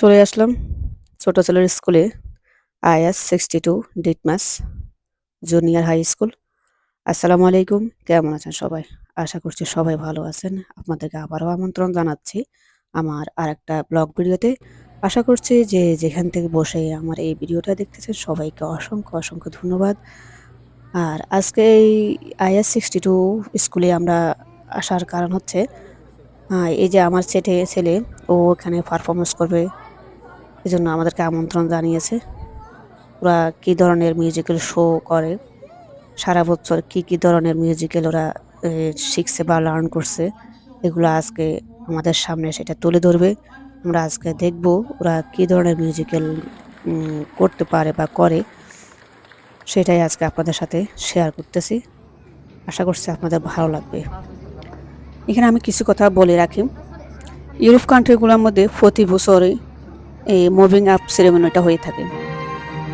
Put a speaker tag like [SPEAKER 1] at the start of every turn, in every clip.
[SPEAKER 1] চলে আসলাম ছোট ছেলের স্কুলে IS sixty two Ditmas junior high school আসসালামু আলাইকুম, কেমন আছেন সবাই? আশা করছি সবাই ভালো আছেন। আপনাদেরকে আবারও আমন্ত্রণ জানাচ্ছি আমার আরেকটা ব্লগ ভিডিওতে। আশা করছি যে যেখান থেকে বসে আমার এই ভিডিওটা দেখতেছেন, সবাইকে অসংখ্য অসংখ্য ধন্যবাদ। আর আজকে এই আইএস সিক্সটি টু স্কুলে আমরা আসার কারণ হচ্ছে এই যে আমার ছেলে ছেলে, ও এখানে পারফরমেন্স করবে। এই জন্য আমাদেরকে আমন্ত্রণ জানিয়েছে। ওরা কী ধরনের মিউজিক্যাল শো করে? সারা বছর কী কী ধরনের মিউজিক্যাল ওরা শিখছে বা লার্ন করছে, এগুলো আজকে আমাদের সামনে সেটা তুলে ধরবে। আমরা আজকে দেখব ওরা কী ধরনের মিউজিক্যাল করতে পারে বা করে। সেটাই আজকে আপনাদের সাথে শেয়ার করতেছি। আশা করছি আপনাদের ভালো লাগবে। এখানে আমি কিছু কথা বলে রাখি। ইউরোপ কান্ট্রিগুলোর মধ্যে প্রতি বছরই এই মুভিং আপ সেরেমনিটা হয়ে থাকে।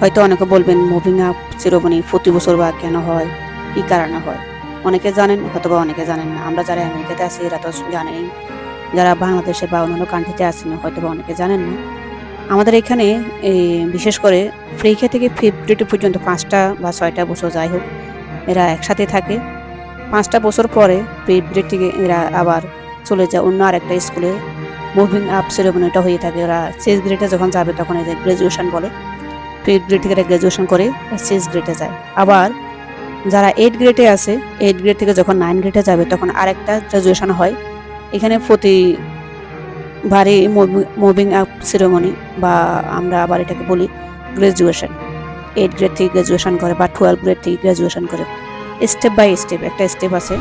[SPEAKER 1] হয়তো অনেকে বলবেন মুভিং আপ সেরেমনি প্রতি বছর বা কেন হয়? কী কারণে হয়? অনেকে জানেন হয়তো বা অনেকে জানেন না। আমরা যারা আমেরিকাতে আছি, এরা তো জানেই। যারা বাংলাদেশে বা অন্যান্য কান্ট্রিতে আছেন হয়তো বা অনেকে জানেন না। আমাদের এখানে বিশেষ করে ফ্রিখে থেকে গ্রেড পর্যন্ত পাঁচটা বা ছয়টা বছর যাই হোক, এরা একসাথে থাকে। পাঁচটা বছর পরে গ্রেড থেকে এরা আবার চলে যায় অন্য আরেকটা স্কুলে। মুভিং আপ সেরেমনিটা হয়ে থাকে। ওরা সিক্স গ্রেডে যখন যাবে তখন এদের গ্রাজুয়েশন বলে ফিফথ গ্রেড থেকে গ্রাজুয়েশন করে সিক্স গ্রেডে যায়। আবার যারা এইট গ্রেডে আছে এইট গ্রেড থেকে যখন নাইন গ্রেডে যাবে তখন আরেকটা গ্রাজুয়েশন হয়। এখানে প্রতি বারে মুভিং আপ সেরেমনি বা আমরা আবার এটাকে বলি গ্রাজুয়েশন এইট গ্রেড থেকে গ্রাজুয়েশন করে বা টুয়েলভ গ্রেড থেকে গ্রাজুয়েশন করে। স্টেপ বাই স্টেপ একটা স্টেপ আছে।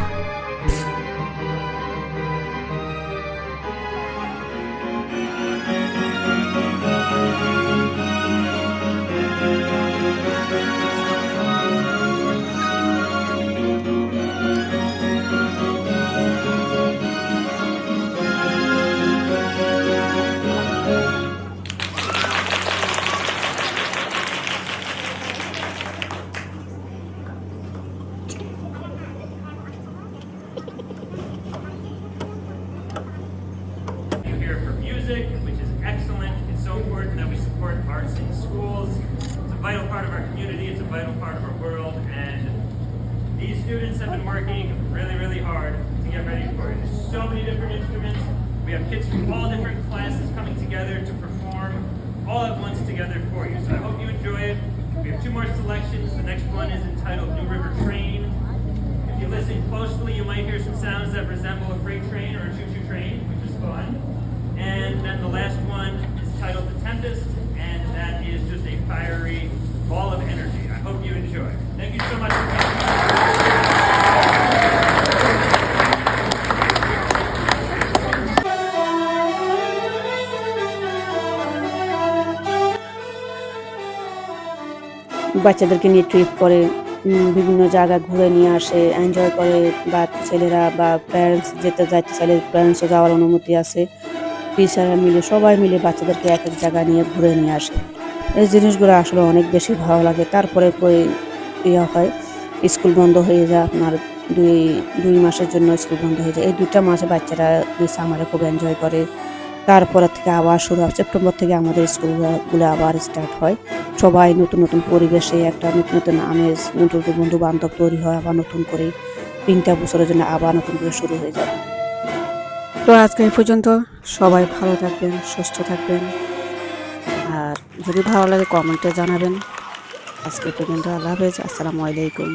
[SPEAKER 2] Music, which is excellent. It's so important that we support arts in schools. It's a vital part of our community, it's a vital part of our world, and these students have been working really, really hard to get ready for it. There's so many different instruments. We have kids from all different classes coming together to perform all at once together for you. So I hope you enjoy it. We have two more selections. The next one is entitled New River Train. If you listen closely, you might hear some sounds that resemble a freight train or a choo-choo train, which is fun. And the last one is titled The Tempest, and that is just a fiery ball of energy. I hope you enjoy. Thank you so much for coming.
[SPEAKER 1] বাচ্চাদেরকে নিয়ে trip করে বিভিন্ন জায়গা ঘুরে নিয়ে আসে enjoy করে বা ছেলেরা বা প্যারেন্টস যেতে যাইতে চাইলে প্যারেন্টসও যাওয়ার অনুমতি আছে টিচাররা মিলে, সবাই মিলে বাচ্চাদেরকে এক এক জায়গায় নিয়ে ঘুরে নিয়ে আসে। এই জিনিসগুলো আসলে অনেক বেশি ভালো লাগে। তারপরে ইয়ে হয়, স্কুল বন্ধ হয়ে যায়, আপনার দুই দুই মাসের জন্য স্কুল বন্ধ হয়ে যায়। এই দুইটা মাসে বাচ্চারা সামারে খুব এনজয় করে। তারপরে থেকে আবার শুরু হয়। সেপ্টেম্বর থেকে আমাদের স্কুলগুলো আবার স্টার্ট হয়। সবাই নতুন নতুন পরিবেশে একটা নতুন নতুন আমেজ, নতুন নতুন বন্ধু বান্ধব তৈরি হয়, আবার নতুন করে তিনটা বছরের জন্য আবার নতুন করে শুরু হয়ে যাবে তো আজকে এই পর্যন্ত সবাই ভালো থাকবেন, সুস্থ থাকবেন। আর যদি ভালো লাগে কমেন্টে জানাবেন। আজকে পর্যন্ত আল্লাহ হাফেজ, আসসালামু আলাইকুম।